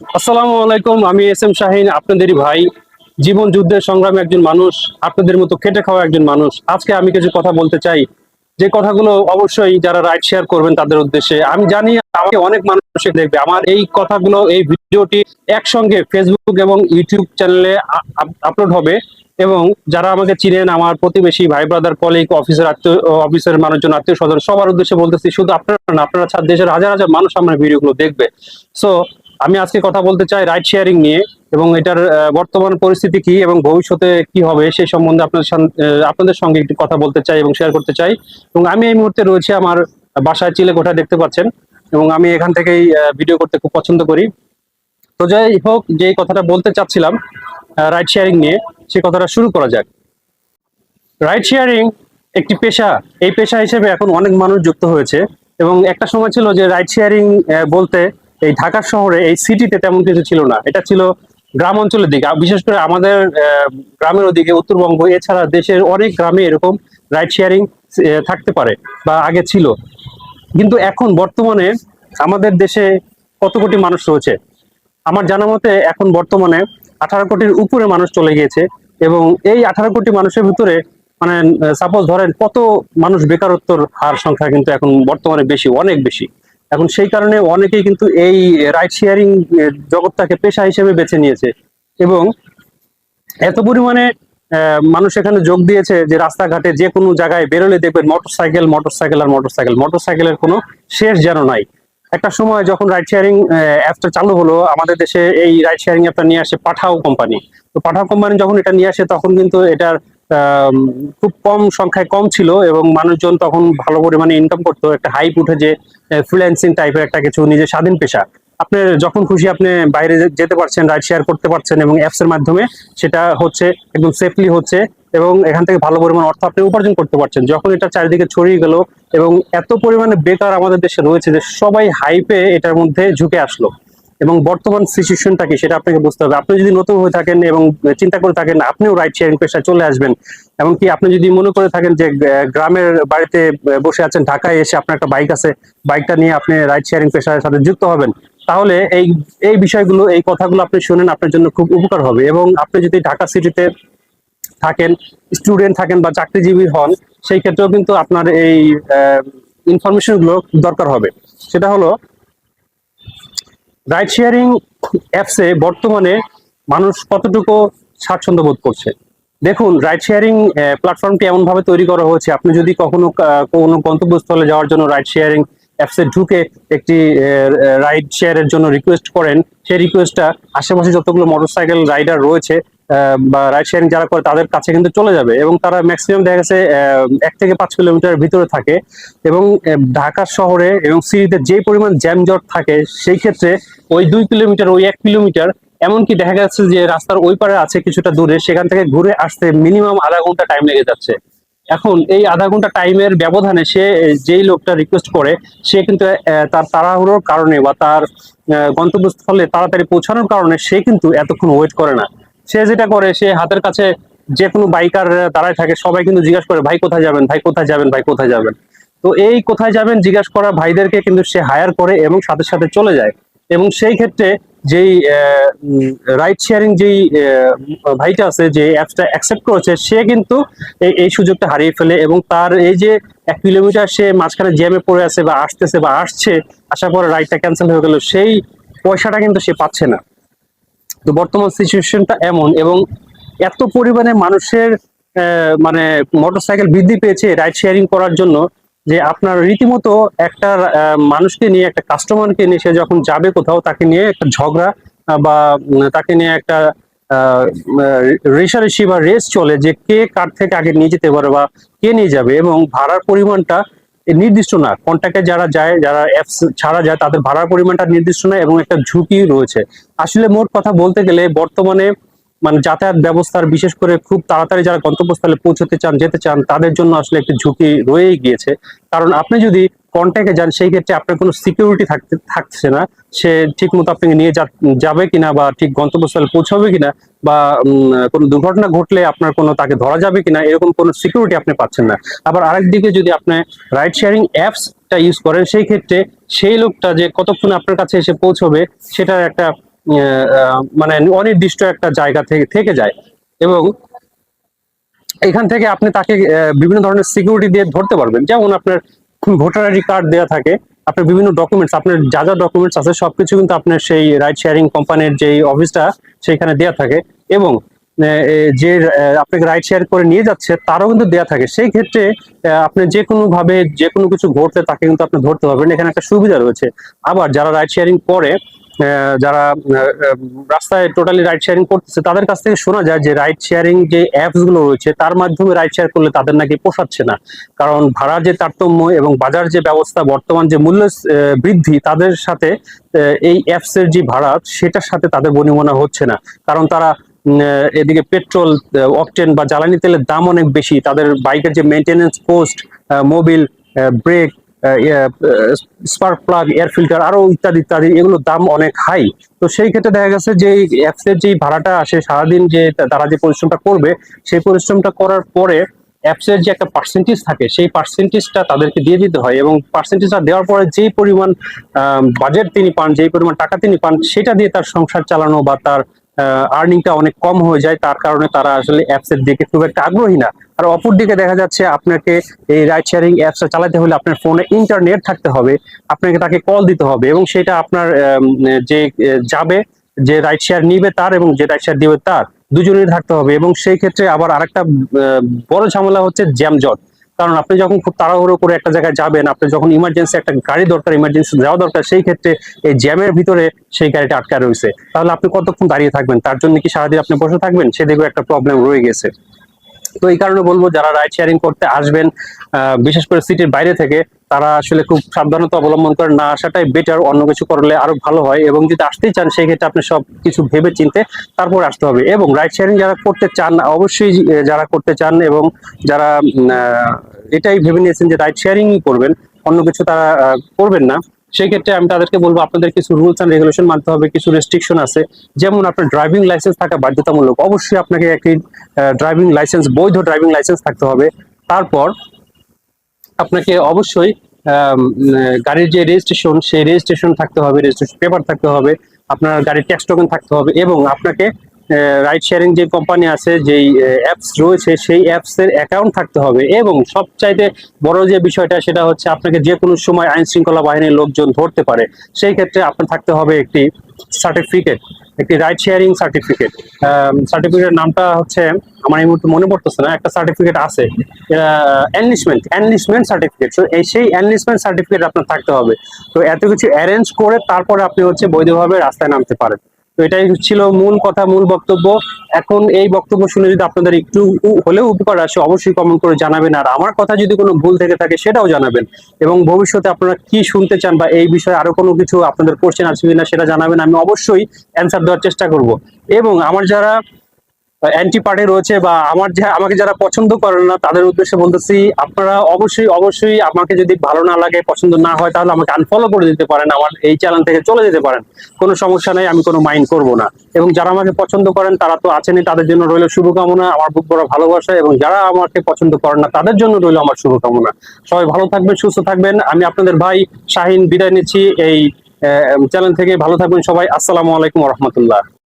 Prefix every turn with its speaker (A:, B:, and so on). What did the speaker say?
A: আসসালামু আলাইকুম, আমি এস এম শাহিন, আপনাদেরই ভাই। জীবন যুদ্ধের সংগ্রামে একজন মানুষ, আপনাদের মতো খেটে খাওয়া একজন মানুষ। আজকে আমি কিছু কথা বলতে চাই। যে কথাগুলো অবশ্যই যারা রাইট শেয়ার করবেন তাদের উদ্দেশ্যে, আমি জানি আমাকে অনেক মানুষ দেখবে। আমার এই কথাগুলো, এই ভিডিওটি একসঙ্গে ফেসবুক এবং ইউটিউব চ্যানেলে আপলোড হবে এবং যারা আমাকে চিনেন, আমার প্রতিবেশী, ভাই ব্রাদার কলিগ অফিসের আত্মীয় অফিসের মানুষজন, আত্মীয় স্বজন, সবার উদ্দেশ্যে বলতেছি, শুধু আপনারা না, আপনারা দেশের হাজার হাজার মানুষ আমার ভিডিওগুলো দেখবে। সো আমি আজকে কথা বলতে চাই রাইড শেয়ারিং নিয়ে এবং এটার বর্তমান পরিস্থিতি কি এবং ভবিষ্যতে কি হবে সে সম্বন্ধে আহ, আপনাদের সঙ্গে একটু কথা বলতে চাই এবং শেয়ার করতে চাই। এবং আমি এই মুহূর্তে রয়েছে আমার বাসায় চিলে কোঠা দেখতে পাচ্ছেন। এবং আমি এখান থেকেই ভিডিও করতে খুব পছন্দ করি। তো যাই হোক যে কথাটা বলতে চাচ্ছিলাম রাইড শেয়ারিং নিয়ে সে কথাটা শুরু করা যাক। রাইড শেয়ারিং একটি পেশা। এই পেশা হিসেবে এখন অনেক মানুষ যুক্ত হয়েছে। এবং একটা সময় ছিল যে রাইড শেয়ারিং বলতে এই ঢাকা শহরে, এই সিটিতে তেমন কিছু ছিল না। এটা ছিল গ্রাম অঞ্চলের দিকে। বিশেষ করে আমাদের গ্রামের ওদিকে, উত্তরবঙ্গ, এছাড়া দেশের অনেক গ্রামে এরকম রাইড শেয়ারিং থাকতে পারে বা আগে ছিল। কিন্তু এখন বর্তমানে আমাদের দেশে কত কোটি মানুষ রয়েছে? আমার জানা মতে এখন বর্তমানে আঠারো কোটির উপরে মানুষ চলে গিয়েছে এবং এই আঠারো কোটি মানুষের ভিতরে মানে সাপোজ ধরেন কত মানুষ বেকারত্বর হার সংখ্যা কিন্তু এখন বর্তমানে বেশি, অনেক বেশি। এখন সেই কারণে অনেকেই কিন্তু এই রাইড শেয়ারিং জগৎটাকে পেশা হিসেবে বেছে নিয়েছে এবং এত পরিমাণে মানুষ এখানে যোগ দিয়েছে যে রাস্তাঘাটে যে কোনো জায়গায় বেরোলে দেখবেন মোটরসাইকেল মোটরসাইকেল আর মোটরসাইকেল মোটরসাইকেলের কোনো শেষ যেন নাই। একটা সময় যখন রাইড শেয়ারিং অ্যাপটা চালু হলো, আমাদের দেশে এই রাইড শেয়ারিং অ্যাপটা নিয়ে আসে পাঠাও কোম্পানি তো পাঠাও কোম্পানি যখন এটা নিয়ে আসে, তখন কিন্তু এটার খুব কম সংখ্যায় কম ছিল এবং মানুষজন তখন ভালো পরিমাণে ইনকাম করতো, একটা হাইপ উঠে যে ফ্রিল্যান্সিং টাইপের একটা কিছু নিজের স্বাধীন পেশা। আপনি যখন খুশি আপনি বাইরে যেতে পারছেন রাইড শেয়ার করতে পারছেন এবং অ্যাপস এর মাধ্যমে সেটা হচ্ছে একদম সেফলি হচ্ছে এবং এখান থেকে ভালো পরিমাণ অর্থ আপনি উপার্জন করতে পারছেন। যখন এটা চারিদিকে ছড়িয়ে গেল এবং এত পরিমাণে বেকার আমাদের দেশে রয়েছে যে সবাই হাইপে এটার মধ্যে ঝুঁকে আসলো। এবং বর্তমান সিচুয়েশনটা কি সেটা আপনাকে বুঝতে হবে। আপনি যদি নতুন হয়ে থাকেন এবং চিন্তা করে থাকেন, আপনিও রাইড শেয়ারিং পেশায় চলে আসবেন। এমনকি আপনি যদি মনে করে থাকেন যে গ্রামের বাড়িতে বসে আছেন, ঢাকায় এসে আপনার একটা বাইক আছে বাইকটা নিয়ে আপনি রাইড শেয়ারিং পেশার সাথে যুক্ত হবেন, তাহলে এই এই বিষয়গুলো, এই কথাগুলো আপনি শুনেন, আপনার জন্য খুব উপকার হবে। এবং আপনি যদি ঢাকা সিটিতে থাকেন স্টুডেন্ট থাকেন বা চাকরিজীবী হন, সেই ক্ষেত্রেও কিন্তু আপনার এই ইনফরমেশনগুলো দরকার হবে। সেটা হলো রাইড শেয়ারিং অ্যাপসে বর্তমানে মানুষ কতটুকু স্বাচ্ছন্দ্য বোধ করছে? দেখুন, রাইড শেয়ারিং প্ল্যাটফর্মটি এমনভাবে তৈরি করা হয়েছে, আপনি যদি কখনো কোনো গন্তব্যস্থলে যাওয়ার জন্য রাইড শেয়ারিং অ্যাপসে ঢুকে একটি রাইড শেয়ারের জন্য রিকোয়েস্ট করেন, সেই রিকোয়েস্টটা আশেপাশে যতগুলো মোটরসাইকেল রাইডার রয়েছে বা রাইড শেয়ারিং যারা করে তাদের কাছে কিন্তু চলে যাবে এবং তারা ম্যাক্সিমাম দেখা গেছে এক থেকে পাঁচ কিলোমিটার ভিতরে থাকে এবং ঢাকা শহরে এবং সিটিতে যে পরিমাণ জ্যামজট থাকে সেই ক্ষেত্রে ওই দুই কিলোমিটার ওই এক কিলোমিটার এমনকি দেখা যাচ্ছে যে রাস্তার ওই পারে আছে কিছুটা দূরে, সেখান থেকে ঘুরে আসতে মিনিমাম আধা ঘণ্টা টাইম লেগে যাচ্ছে। এখন এই আধা ঘণ্টা টাইমের ব্যবধানে সে, যেই লোকটা রিকোয়েস্ট করে, সে কিন্তু তার তাড়াহুড়োর কারণে বা তার গন্তব্যস্থলে তাড়াতাড়ি পৌঁছানোর কারণে সে কিন্তু এতক্ষণ ওয়েট করে না। সে যেটা করে, সে হাতের কাছে যে কোনো বাইকার দাঁড়ায় থাকে, সবাই কিন্তু জিজ্ঞাসা করে, ভাই, কোথায় যাবেন? ভাই, কোথায় যাবেন? ভাই, কোথায় যাবেন? তো এই কোথায় যাবেন জিজ্ঞাসা করা ভাইদেরকে কিন্তু সে হায়ার করে এবং সাথে সাথে চলে যায়। এবং সেই ক্ষেত্রে যেই রাইড শেয়ারিং যেই ভাইটা আছে, যে অ্যাপসটা অ্যাকসেপ্ট করেছে, সে কিন্তু এই এই সুযোগটা হারিয়ে ফেলে এবং তার এই যে এক কিলোমিটার সে মাঝখানে জ্যামে পড়ে আছে বা আসতেছে বা আসছে, আসার পরে রাইডটা ক্যান্সেল হয়ে গেল, সেই পয়সাটা কিন্তু সে পাচ্ছে না। তো বর্তমান সিচুয়েশনটা এমন এবং এত পরিমাণে মানুষের মানে মোটরসাইকেল বৃদ্ধি পেয়েছে রাইড শেয়ারিং করার জন্য যে আপনার রীতিমতো একটা মানুষকে নিয়ে, একটা কাস্টমারকে নিয়ে সে যখন যাবে কোথাও তাকে নিয়ে একটা ঝগড়া বা তাকে নিয়ে একটা রেশারেশি বা রেস চলে যে কে কার থেকে আগে নিয়ে যেতে পারে বা কে নিয়ে যাবে এবং ভাড়ার পরিমাণটা নির্দিষ্ট না। কন্ট্যাক্টে যারা যায়, যারা অ্যাপস ছাড়া যায়, তাদের ভাড়ার পরিমাণটা নির্দিষ্ট না এবং একটা ঝুঁকি রয়েছে। আসলে মোট কথা বলতে গেলে বর্তমানে মানে যাতায়াত ব্যবস্থার বিশেষ করে খুব তাড়াতাড়ি যারা গন্তব্যস্থলে পৌঁছতে চান, যেতে চান, তাদের জন্য আসলে একটি ঝুঁকি রয়েই গিয়েছে। কারণ আপনি যদি কন্ট্যাক্টে যান, সেই ক্ষেত্রে আপনার কোনো সিকিউরিটি থাকতে, থাকছে না। সে ঠিক মতো আপনাকে নিয়ে যাবে কিনা বা ঠিক গন্তব্যস্থলে পৌঁছাবে কিনা বা কোনো দুর্ঘটনা ঘটলে আপনার কোনো তাকে ধরা যাবে কিনা, এরকম কোনো সিকিউরিটি আপনি পাচ্ছেন না। আবার আরেকদিকে যদি আপনি রাইড শেয়ারিং অ্যাপসটা ইউজ করেন, সেই ক্ষেত্রে সেই লোকটা যে কতক্ষণে আপনার কাছে এসে পৌঁছবে, সেটার একটা মানে অনির্দিষ্ট একটা জায়গা থেকে থেকে যায়। এবং এখান থেকে আপনি তাকে বিভিন্ন ধরনের সিকিউরিটি দিয়ে ধরতে পারবেন। যেমন আপনার ভোটার আইডি কার্ড দেওয়া থাকে, আপনার বিভিন্ন ডকুমেন্টস আপনার যা যা ডকুমেন্টস আছে, সবকিছু কিন্তু আপনার সেই রাইড শেয়ারিং কোম্পানির যে অফিসটা সেখানে দেওয়া থাকে এবং যে আপনাকে রাইড শেয়ার করে নিয়ে যাচ্ছে, তারও কিন্তু দেওয়া থাকে। সেই ক্ষেত্রে আপনি যে কোনো ভাবে যে কোনো কিছু ঘটলে তাকে কিন্তু আপনি ধরতে পারবেন। এখানে একটা সুবিধা রয়েছে। আবার যারা রাইড শেয়ারিং করে যারা রাস্তায় টোটালি রাইড শেয়ারিং করতেছে, তাদের কাছ থেকে শোনা যায় যে রাইড শেয়ারিং যে অ্যাপসগুলো রয়েছে, তার মাধ্যমে রাইড শেয়ার করলে তাদের নাকি পোষাচ্ছে না। কারণ ভাড়ার যে তারতম্য এবং বাজার যে ব্যবস্থা, বর্তমান যে মূল্য বৃদ্ধি, তাদের সাথে এই অ্যাপস এর যে ভাড়া, সেটার সাথে তাদের বনিমনা হচ্ছে না। কারণ তারা এদিকে পেট্রোল অকটেন বা জ্বালানি তেলের দাম অনেক বেশি। তাদের বাইকের যে maintenance cost Mobil brake spark plug air filter আরও ইত্যাদি ইত্যাদি এগুলোর দাম অনেক হাই তো সেই ক্ষেত্রে দেখা গেছে যে অ্যাপস এর যে ভাড়াটা আসে, সারাদিন যে তারা যে পরিশ্রমটা করবে, সেই পরিশ্রমটা করার পরে অ্যাপস এর যে একটা পার্সেন্টেজ থাকে, সেই পার্সেন্টেজটা তাদেরকে দিয়ে দিতে হয় এবং পার্সেন্টেজটা দেওয়ার পরে যেই পরিমাণ বাজেট তিনি পান, যেই পরিমাণ টাকা তিনি পান, সেটা দিয়ে তার সংসার চালানো বা তার আর্নিংটা অনেক কম হয়ে যায়, তার কারণে তারা আসলে অ্যাপস এর দিকে খুব একটা আগ্রহী না। আর অপর দিকে দেখা যাচ্ছে আপনাকে এই রাইড শেয়ারিং অ্যাপসটা চালাতে হলে আপনার ফোনে ইন্টারনেট থাকতে হবে, আপনাকে তাকে কল দিতে হবে এবং সেটা আপনার যে, যাবে, যে রাইড শেয়ার নিবে তার এবং যে রাইড শেয়ার দিবে তার, দুজনেরই থাকতে হবে এবং সেই ক্ষেত্রে আবার আরেকটা বড় ঝামেলা হচ্ছে জ্যামজট। কারণ আপনি যখন খুব তাড়াহুড়ো করে একটা জায়গায় যাবেন, আপনি যখন ইমার্জেন্সি একটা গাড়ি দরকার ইমার্জেন্সি যাওয়া দরকার, সেই ক্ষেত্রে এই জ্যামের ভিতরে সেই গাড়িটা আটকা রয়েছে। তাহলে আপনি কতক্ষণ দাঁড়িয়ে থাকবেন? তার জন্য কি সারাদিন আপনি বসে থাকবেন? সেদিকেও একটা প্রবলেম রয়ে গেছে। তো এই কারণে বলব, যারা রাইড শেয়ারিং করতে আসবেন বিশেষ করে সিটির বাইরে থেকে, তারা আসলে খুব সাবধানতা অবলম্বন করে না আসাটাই বেটার অন্য কিছু করলে আরও ভালো হয় এবং যদি আসতেই চান, সেই ক্ষেত্রে আপনি সব কিছু ভেবে চিনতে তারপর আসতে হবে এবং রাইড শেয়ারিং যারা করতে চান, অবশ্যই যারা করতে চান এবং যারা এটাই ভেবে নিয়েছেন যে রাইড শেয়ারিং করবেন, অন্য কিছু তারা করবেন না। সেই ক্ষেত্রে আমি তাদেরকে বলব, আপনাদের কিছু রুলস অ্যান্ড রেগুলেশন মানতে হবে, কিছু রেস্ট্রিকশন আছে। যেমন আপনার ড্রাইভিং লাইসেন্স থাকা বাধ্যতামূলক, অবশ্যই আপনাকে একটি ড্রাইভিং লাইসেন্স বৈধ ড্রাইভিং লাইসেন্স থাকতে হবে। তারপর আপনাকে অবশ্যই গাড়ির যে রেজিস্ট্রেশন সেই রেজিস্ট্রেশন থাকতে হবে রেজিস্ট্রেশন পেপার থাকতে হবে, আপনার গাড়ির ট্যাক্স টোকেন থাকতে হবে এবং আপনাকে রাইড শেয়ারিং যে কোম্পানি আছে, যেই অ্যাপস রয়েছে, সেই অ্যাপস এর অ্যাকাউন্ট থাকতে হবে এবং সবচাইতে বড় যে বিষয়টা সেটা হচ্ছে আপনাকে যে কোনো সময় আইন শৃঙ্খলা বাহিনীর লোকজন ধরতে পারে, সেই ক্ষেত্রে আপনার থাকতে হবে একটি সার্টিফিকেট একটি রাইড শেয়ারিং সার্টিফিকেট সার্টিফিকেটের নামটা হচ্ছে, আমার এই মুহূর্তে মনে পড়তেছে না, একটা সার্টিফিকেট আছে এনলিশমেন্ট এনলিশমেন্ট সার্টিফিকেট এই সেই এনলিশমেন্ট সার্টিফিকেট আপনার থাকতে হবে। তো, এত কিছু অ্যারেঞ্জ করে তারপরে আপনি হচ্ছে বৈধভাবে রাস্তায় নামতে পারেন। তো এটাই ছিল মূল কথা, মূল বক্তব্য। এখন এই বক্তব্য শুনে যদি আপনাদের একটু হলেও উপকার আসে, অবশ্যই কমেন্ট করে জানাবেন। আর আমার কথা যদি কোনো ভুল থেকে থাকে, সেটাও জানাবেন। এবং ভবিষ্যতে আপনারা কি শুনতে চান বা এই বিষয়ে আরও কোনো কিছু আপনাদের কোশ্চেন আছে কিনা সেটা জানাবেন, আমি অবশ্যই অ্যান্সার দেওয়ার চেষ্টা করব। এবং আমার যারা অ্যান্টি পার্টি রয়েছে বা আমার যে, আমাকে যারা পছন্দ করেন না, তাদের উদ্দেশ্যে বলতেছি, আপনারা অবশ্যই অবশ্যই আমাকে যদি ভালো না লাগে, পছন্দ না হয়, তাহলে আমাকে আনফলো করে দিতে পারেন, আমার এই চ্যানেল থেকে চলে যেতে পারেন। কোনো সমস্যা নেই, আমি কোনো মাইন্ড করব না। এবং যারা আমাকে পছন্দ করেন, তারা তো আছেনই, তাদের জন্য রইল শুভকামনা, আমার বুক বড় ভালোবাসা, এবং যারা আমাকে পছন্দ করেন না, তাদের জন্য রইল আমার শুভকামনা। সবাই ভালো থাকবেন, সুস্থ থাকবেন। আমি আপনাদের ভাই শাহিন বিদায় নিচ্ছি, এই চ্যানেল থেকে। ভালো থাকবেন সবাই। আসসালামু আলাইকুম রহমতুল্লাহ।